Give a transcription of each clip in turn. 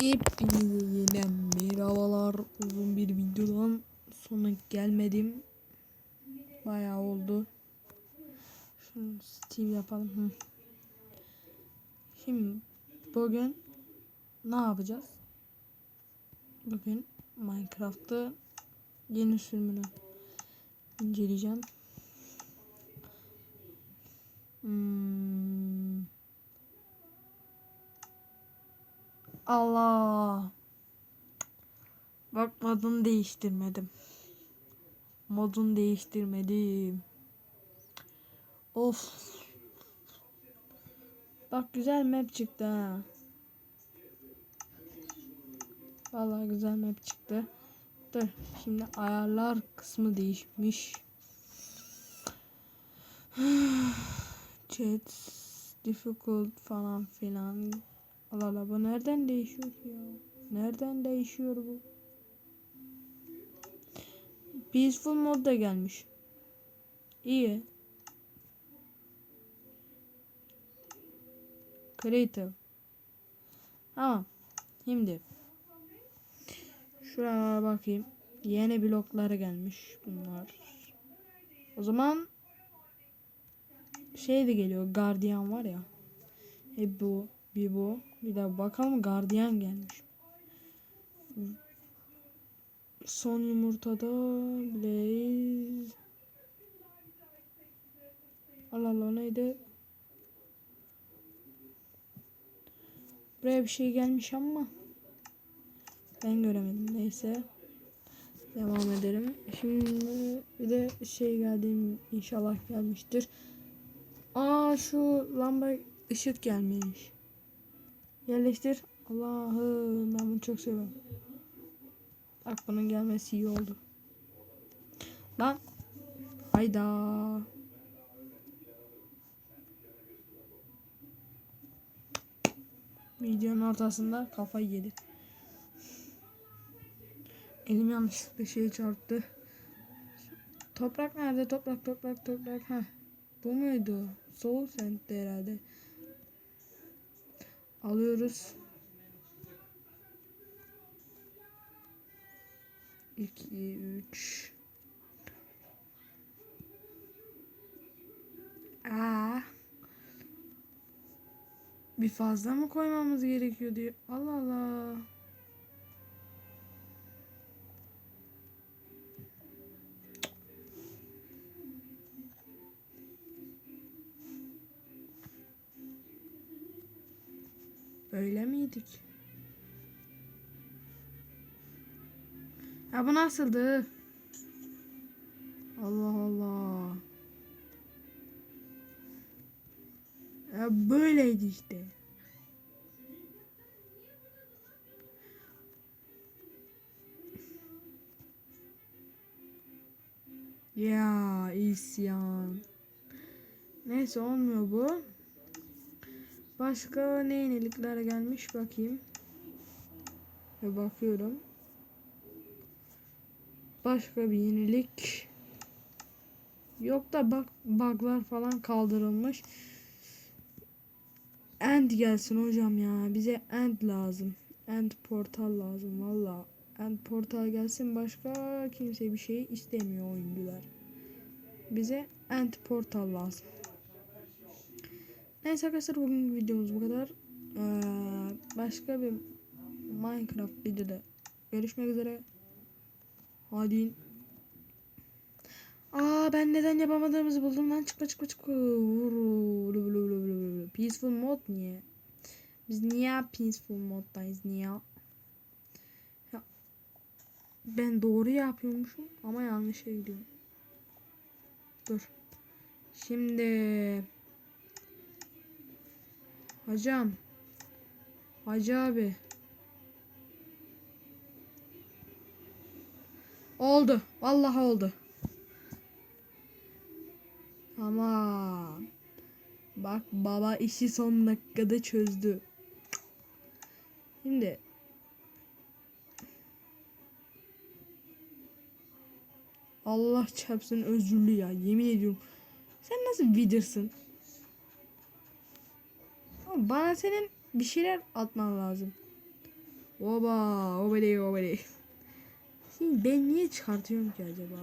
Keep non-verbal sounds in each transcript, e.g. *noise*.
Hepinize yine merhabalar. Uzun bir videodan sonra gelmedim. Bayağı oldu. Şunu Steam yapalım. Hı. Şimdi bugün ne yapacağız? Bugün Minecraft'ta yeni sürümünü inceleyeceğim. Hmm. Allah. Bak modunu değiştirmedim. Modunu değiştirmedim. Of. Bak güzel map çıktı ha. Vallahi güzel map çıktı. Dur şimdi ayarlar kısmı değişmiş. *sighs* Chat difficult falan filan. Allah Allah bu nereden değişiyor ya? Nereden değişiyor bu? Peaceful mod da gelmiş. İyi. Creative. Tamam. Şimdi. Şuraya bakayım. Yeni blokları gelmiş bunlar. O zaman şey de geliyor. Guardian var ya. E bu. Bir bu. Bir de bakalım gardiyan gelmiş. Son yumurtada Blaze. Allah Allah neydi? Buraya bir şey gelmiş ama ben göremedim. Neyse. Devam edelim. Şimdi bir de şey geldi inşallah gelmiştir. Aa şu lamba ışık gelmiş. Yerleştir. Allah'ım ben bunu çok seviyorum. Bak bunun gelmesi iyi oldu. Lan. Hayda. Videonun ortasında kafayı yedi. Elim yanlışlıkla şeye çarptı. Toprak nerede? Toprak, toprak, toprak. Ha. Bu muydu? Soul Sand'de herhalde. Alıyoruz. 2 3 Aa. Bir fazla mı koymamız gerekiyor diyor. Allah Allah. Öyle miydik? Ya bu nasıldı? Allah Allah. Ya böyleydi işte. Ya isyan. Neyse olmuyor bu. Başka ne yenilikler gelmiş bakayım. Ve bakıyorum. Başka bir yenilik yok da bak buglar falan kaldırılmış. End gelsin hocam ya. Bize end lazım. End portal lazım valla. End portal gelsin başka kimse bir şey istemiyor oyuncular. Bize end portal lazım. Neyse arkadaşlar bugün videomuz bu kadar. Ee, başka bir Minecraft videoda görüşmek üzere. Hadi. Aa ben neden yapamadığımızı buldum lan çıkma çıkma çıkma. Peaceful mod niye? Biz niye peaceful moddayız niye? Ya, ben doğru yapıyormuşum ama yanlışa gidiyorum. Dur. Şimdi Hocam. Hacı abi. Oldu. Vallahi oldu. Tamam. Bak baba işi son dakikada çözdü. Şimdi Allah çarpsın özürlü ya yemin ediyorum. Sen nasıl Bana senin bir şeyler atman lazım. Oba, obele, obele. Şimdi ben niye çıkartıyorum ki acaba?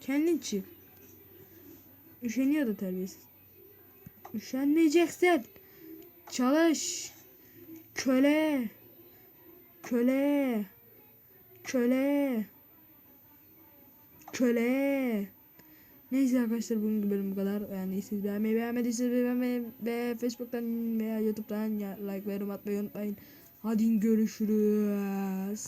Kendin çık. Üşeniyor da terbiyesiz. Üşenmeyeceksin. Çalış. Köle. Köle. Köle. Köle. Neyse arkadaşlar bugünkü bölüm bu kadar. Yani siz beğenmeyi beğenmediyseniz beğenmeyi ve Facebook'tan veya YouTube'dan ya, like ve yorum atmayı unutmayın. Hadi görüşürüz.